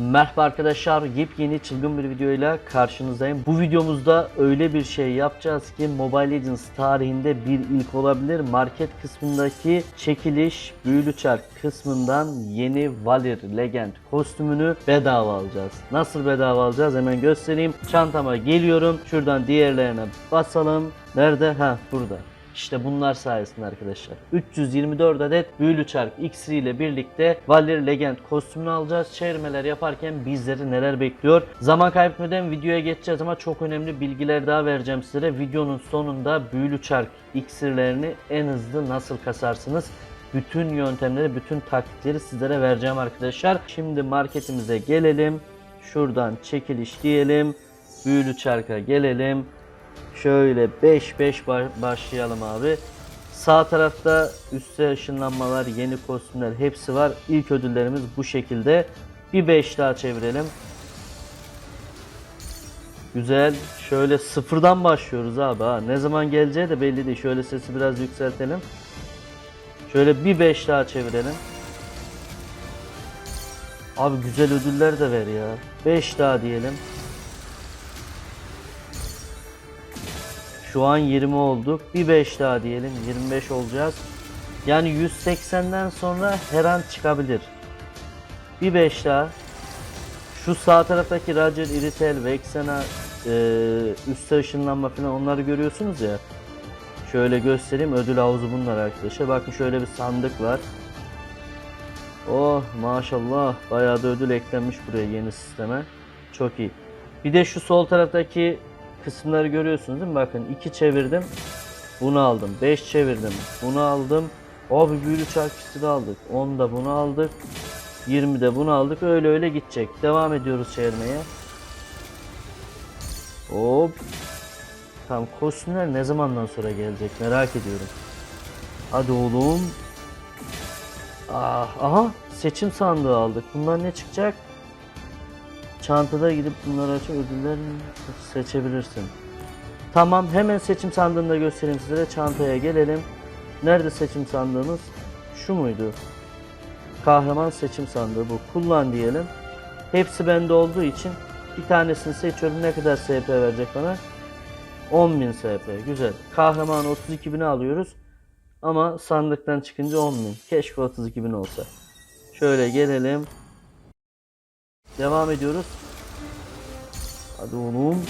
Merhaba arkadaşlar, yepyeni çılgın bir videoyla karşınızdayım. Bu videomuzda öyle bir şey yapacağız ki Mobile Legends tarihinde bir ilk olabilir. Market kısmındaki çekiliş büyülü çark kısmından yeni Valir Legend kostümünü bedava alacağız. Nasıl bedava alacağız hemen göstereyim. Çantama geliyorum. Şuradan diğerlerine basalım. Nerede? Ha burada. İşte bunlar sayesinde arkadaşlar. 324 adet büyülü çark iksiri ile birlikte Valir Legend kostümünü alacağız. Çevirmeler yaparken bizleri neler bekliyor? Zaman kaybetmeden videoya geçeceğiz ama çok önemli bilgiler daha vereceğim sizlere. Videonun sonunda büyülü çark iksirlerini en hızlı nasıl kasarsınız? Bütün yöntemleri, bütün taktikleri sizlere vereceğim arkadaşlar. Şimdi marketimize gelelim. Şuradan çekiliş diyelim. Büyülü çarka gelelim. Şöyle 5-5 başlayalım abi. Sağ tarafta üstte ışınlanmalar, yeni kostümler hepsi var. İlk ödüllerimiz bu şekilde. Bir 5 daha çevirelim. Güzel. Şöyle sıfırdan başlıyoruz abi ha. Ne zaman geleceği de belli değil. Şöyle sesi biraz yükseltelim. Şöyle bir 5 daha çevirelim. Abi güzel ödüller de ver ya. 5 daha diyelim. Şu an 20 olduk. Bir 5 daha diyelim. 25 olacağız. Yani 180'den sonra her an çıkabilir. Bir 5 daha. Şu sağ taraftaki Roger, Iritel, Vexena, e, üstte ışınlanma falan onları görüyorsunuz ya. Şöyle göstereyim. Ödül havuzu bunlar arkadaşlar. Bakın şöyle bir sandık var. Oh maşallah. Bayağı da ödül eklenmiş buraya yeni sisteme. Çok iyi. Bir de şu sol taraftaki kısımları görüyorsunuz değil mi? Bakın 2 çevirdim. Bunu aldım. 5 çevirdim. Bunu aldım. Abi büyülü çark de aldık. 10 da bunu aldık. 20 de bunu aldık. Öyle öyle gidecek. Devam ediyoruz çevirmeye. Hop. Tamam kostümler ne zamandan sonra gelecek merak ediyorum. Hadi oğlum. Ah, aha seçim sandığı aldık. Bunlar ne çıkacak? Çantada gidip bunları açıp ödüller seçebilirsin. Tamam hemen seçim sandığını da göstereyim size. Çantaya gelelim. Nerede seçim sandığımız? Şu muydu? Kahraman seçim sandığı bu. Kullan diyelim. Hepsi bende olduğu için bir tanesini seçiyorum. Ne kadar SP verecek bana? 10.000 SP. Güzel. Kahraman 32.000'i alıyoruz. Ama sandıktan çıkınca 10.000. Keşke 32.000 olsa. Şöyle gelelim. Devam ediyoruz. Hadi oğlum.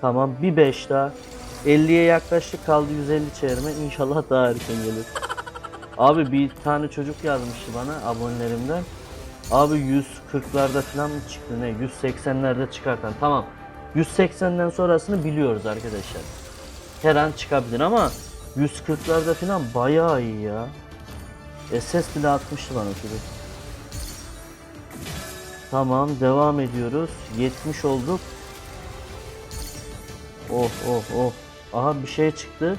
Tamam bir 5 daha. 50'ye yaklaştık kaldı 150 çevirme. İnşallah daha erken gelir. Abi bir tane çocuk yazmıştı bana abonelerimden. Abi 140'larda falan mı çıktı ne? 180'lerde çıkartan. Tamam. 180'den sonrasını biliyoruz arkadaşlar. Her an çıkabilir ama 140'larda falan bayağı iyi ya. SS bile atmıştı bana çocuk. Tamam devam ediyoruz. 70 olduk. Oh oh oh. Aha bir şey çıktı.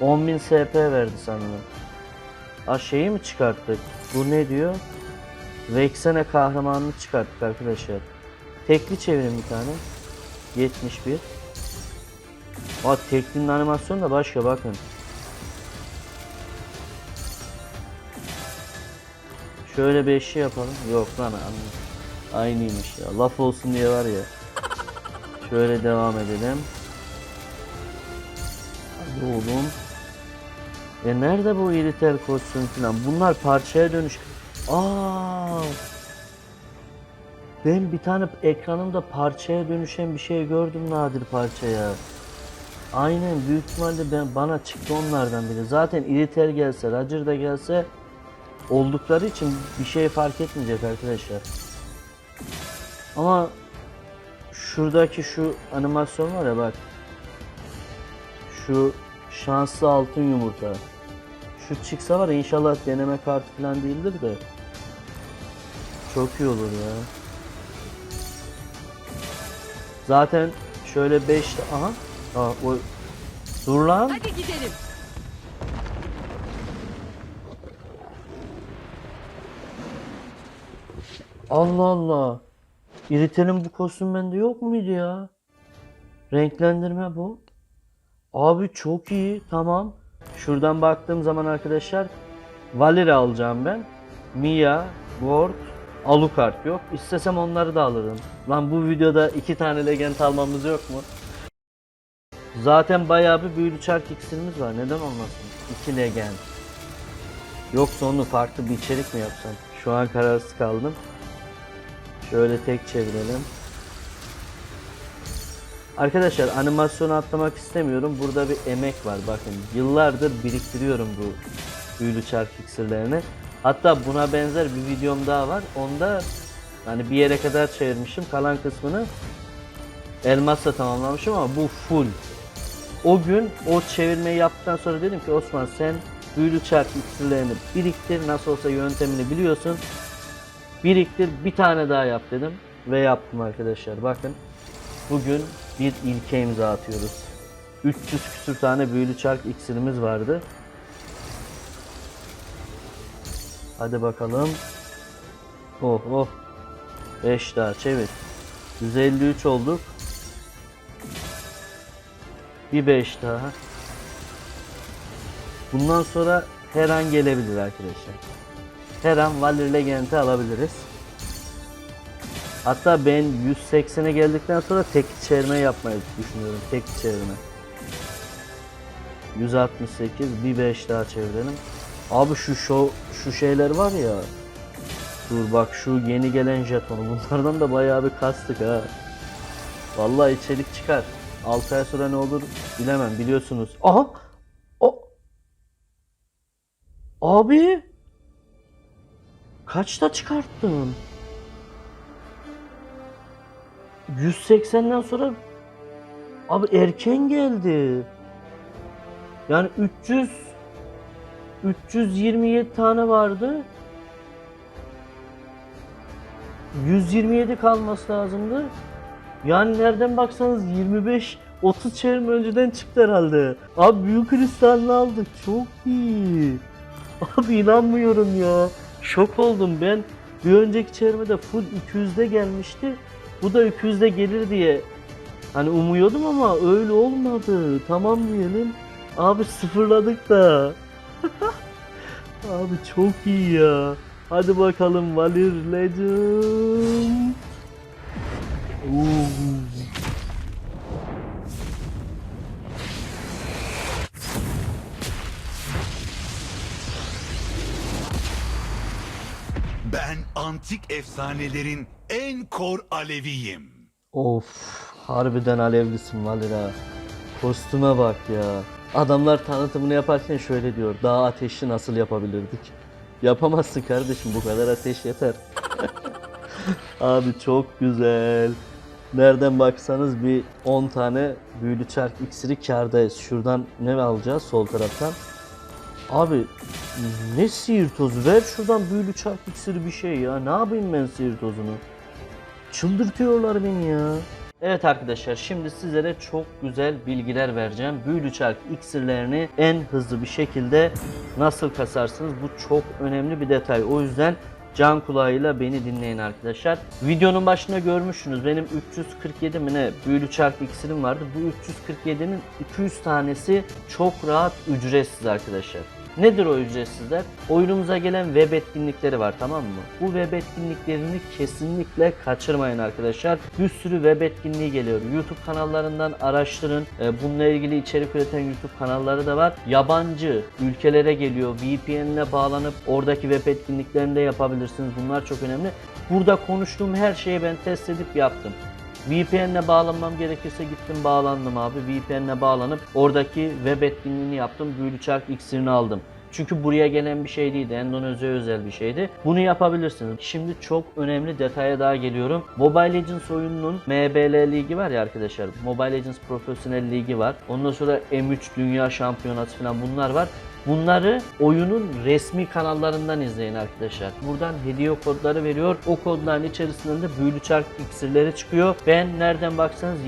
10.000 SP verdi sanırım. Aa şeyi mi çıkarttık? Bu ne diyor? Vexene kahramanını çıkarttık arkadaşlar. Tekli çevirin bir tane. 71. Aa teklinin animasyonu da başka bakın. Şöyle bir şey yapalım. Yok lan anladım. Aynıymış ya. Laf olsun diye var ya. Şöyle devam edelim. Hadi oğlum. E nerede bu iritel kostüm falan? Bunlar parçaya dönüş. Aa! Ben bir tane ekranımda parçaya dönüşen bir şey gördüm nadir parçaya. Aynen büyük ihtimalle ben bana çıktı onlardan biri. Zaten iritel gelse, Roger da gelse oldukları için bir şey fark etmeyecek arkadaşlar. Ama şuradaki şu animasyon var ya bak. Şu şanslı altın yumurta. Şu çıksa var ya inşallah deneme kartı falan değildir de. Çok iyi olur ya. Zaten şöyle 5 aha. Aa, o Dur lan. Hadi gidelim. Allah Allah. İritel'in bu kostüm bende yok muydu ya? Renklendirme bu. Abi çok iyi. Tamam. Şuradan baktığım zaman arkadaşlar Valeri alacağım ben. Mia, Ward, Alucard yok. İstesem onları da alırım. Lan bu videoda iki tane legend almamız yok mu? Zaten bayağı bir büyülü çark iksirimiz var. Neden olmasın? İki legend. Yoksa onu farklı bir içerik mi yapsam? Şu an kararsız kaldım. Şöyle tek çevirelim. Arkadaşlar animasyonu atlamak istemiyorum. Burada bir emek var. Bakın yıllardır biriktiriyorum bu büyülü çark iksirlerini. Hatta buna benzer bir videom daha var. Onda hani bir yere kadar çevirmişim. Kalan kısmını elmasla tamamlamışım ama bu full. O gün o çevirmeyi yaptıktan sonra dedim ki Osman sen büyülü çark iksirlerini biriktir. Nasıl olsa yöntemini biliyorsun. Biriktir bir tane daha yap dedim. Ve yaptım arkadaşlar. Bakın bugün bir ilke imza atıyoruz. 300 küsür tane büyülü çark iksirimiz vardı. Hadi bakalım. Oh oh. 5 daha çevir. 153 olduk. Bir 5 daha. Bundan sonra her an gelebilir arkadaşlar. Her an Valir Legend'i alabiliriz. Hatta ben 180'e geldikten sonra tek çevirme yapmayı düşünüyorum. Tek çevirme. 168 bir 5 daha çevirelim. Abi şu şu, şu şeyler var ya. Dur bak şu yeni gelen jetonu. Bunlardan da bayağı bir kastık ha. Vallahi içerik çıkar. 6 ay sonra ne olur bilemem biliyorsunuz. Aha! O Abi! Kaçta çıkarttın? 180'den sonra abi erken geldi. Yani 300 327 tane vardı. 127 kalması lazımdı. Yani nereden baksanız 25 30 çevirme önceden çıktı herhalde. Abi büyük kristalini aldık. Çok iyi. Abi inanmıyorum ya. Şok oldum ben. Bir önceki çevirmede full 200'de gelmişti. Bu da 200'de gelir diye hani umuyordum ama öyle olmadı. Tamam diyelim. Abi sıfırladık da. Abi çok iyi ya. Hadi bakalım Valir Legend. Oo. Ben antik efsanelerin en kor aleviyim. Of harbiden alevlisin Valir ha. Kostüme bak ya. Adamlar tanıtımını yaparken şöyle diyor. Daha ateşli nasıl yapabilirdik? Yapamazsın kardeşim bu kadar ateş yeter. Abi çok güzel. Nereden baksanız bir 10 tane büyülü çark iksiri kardayız. Şuradan ne alacağız sol taraftan? Abi ne sihir tozu? Ver şuradan büyülü çark iksiri bir şey ya. Ne yapayım ben sihir tozunu? Çıldırtıyorlar beni ya. Evet arkadaşlar şimdi sizlere çok güzel bilgiler vereceğim. Büyülü çark iksirlerini en hızlı bir şekilde nasıl kasarsınız? Bu çok önemli bir detay. O yüzden can kulağıyla beni dinleyin arkadaşlar. Videonun başında görmüşsünüz benim 347 mi ne büyülü çark iksirim vardı. Bu 347'nin 200 tanesi çok rahat ücretsiz arkadaşlar. Nedir o ücretsizler? Oyunumuza gelen web etkinlikleri var tamam mı? Bu web etkinliklerini kesinlikle kaçırmayın arkadaşlar. Bir sürü web etkinliği geliyor. YouTube kanallarından araştırın. Ee, Bununla ilgili içerik üreten YouTube kanalları da var. Yabancı ülkelere geliyor. VPN ile bağlanıp oradaki web etkinliklerini de yapabilirsiniz. Bunlar çok önemli. Burada konuştuğum her şeyi ben test edip yaptım. VPN'le bağlanmam gerekirse gittim bağlandım abi. VPN'le bağlanıp oradaki web etkinliğini yaptım. Büyülü çark iksirini aldım. Çünkü buraya gelen bir şey değildi. Endonezya'ya özel bir şeydi. Bunu yapabilirsiniz. Şimdi çok önemli detaya daha geliyorum. Mobile Legends oyununun MBL ligi var ya arkadaşlar. Mobile Legends Profesyonel Ligi var. Ondan sonra M3 Dünya Şampiyonası falan bunlar var. Bunları oyunun resmi kanallarından izleyin arkadaşlar. Buradan hediye kodları veriyor. O kodların içerisinden de büyülü çark iksirleri çıkıyor. Ben nereden baksanız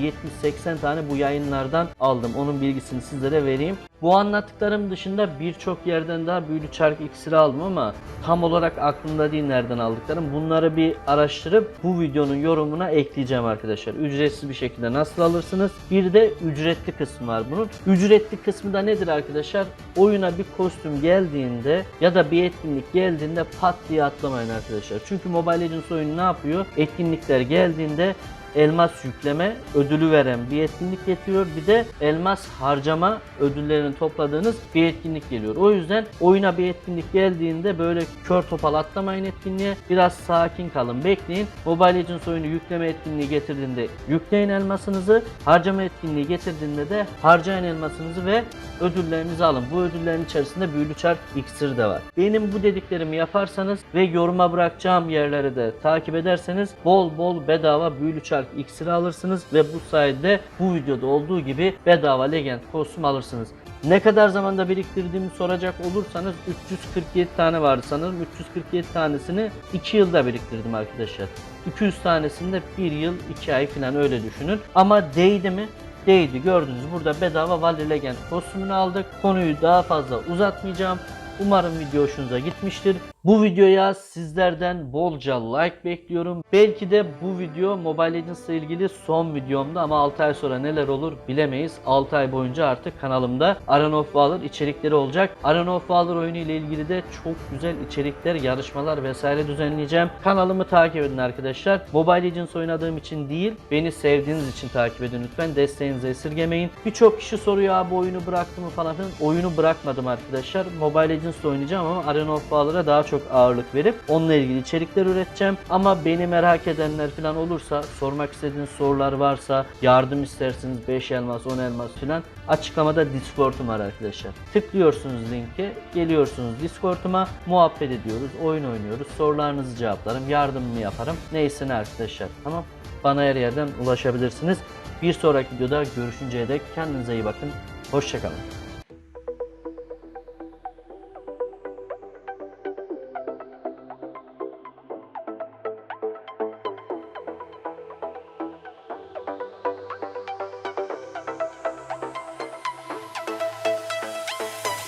70-80 tane bu yayınlardan aldım. Onun bilgisini sizlere vereyim. Bu anlattıklarım dışında birçok yerden daha büyülü çark iksiri aldım ama tam olarak aklımda değil nereden aldıklarım. Bunları bir araştırıp bu videonun yorumuna ekleyeceğim arkadaşlar. Ücretsiz bir şekilde nasıl alırsınız? Bir de ücretli kısmı var bunun. Ücretli kısmı da nedir arkadaşlar? Oyuna bir kostüm geldiğinde ya da bir etkinlik geldiğinde pat diye atlamayın arkadaşlar. Çünkü Mobile Legends oyunu ne yapıyor? Etkinlikler geldiğinde elmas yükleme ödülü veren bir etkinlik getiriyor. Bir de elmas harcama ödüllerini topladığınız bir etkinlik geliyor. O yüzden oyuna bir etkinlik geldiğinde böyle kör topal atlamayın etkinliğe. Biraz sakin kalın, bekleyin. Mobile Legends oyunu yükleme etkinliği getirdiğinde yükleyin elmasınızı. Harcama etkinliği getirdiğinde de harcayın elmasınızı ve ödüllerinizi alın. Bu ödüllerin içerisinde büyülü çark iksiri de var. Benim bu dediklerimi yaparsanız ve yoruma bırakacağım yerleri de takip ederseniz bol bol bedava büyülü çark iksiri alırsınız ve bu sayede bu videoda olduğu gibi bedava legend kostüm alırsınız. Ne kadar zamanda biriktirdiğimi soracak olursanız 347 tane vardı sanırım. 347 tanesini 2 yılda biriktirdim arkadaşlar. 200 tanesini de 1 yıl 2 ay falan öyle düşünün. Ama değdi mi? Değdi. Gördünüz burada bedava Valley Legend kostümünü aldık. Konuyu daha fazla uzatmayacağım. Umarım video hoşunuza gitmiştir. Bu videoya sizlerden bolca like bekliyorum. Belki de bu video Mobile Legends ile ilgili son videomda ama 6 ay sonra neler olur bilemeyiz. 6 ay boyunca artık kanalımda Arena of Valor içerikleri olacak. Arena of Valor oyunu ile ilgili de çok güzel içerikler, yarışmalar vesaire düzenleyeceğim. Kanalımı takip edin arkadaşlar. Mobile Legends oynadığım için değil, beni sevdiğiniz için takip edin lütfen. Desteğinizi esirgemeyin. Birçok kişi soruyor abi oyunu bıraktı mı falan. Oyunu bırakmadım arkadaşlar. Mobile Legends oynayacağım ama Arena of Valor'a daha çok ağırlık verip onunla ilgili içerikler üreteceğim. Ama beni merak edenler falan olursa, sormak istediğiniz sorular varsa, yardım isterseniz 5 elmas, 10 elmas falan açıklamada Discord'um var arkadaşlar. Tıklıyorsunuz linke, geliyorsunuz Discord'uma, muhabbet ediyoruz, oyun oynuyoruz, sorularınızı cevaplarım, yardımımı yaparım. Neyse ne arkadaşlar. Tamam? Bana her yerden ulaşabilirsiniz. Bir sonraki videoda görüşünceye dek kendinize iyi bakın. Hoşçakalın.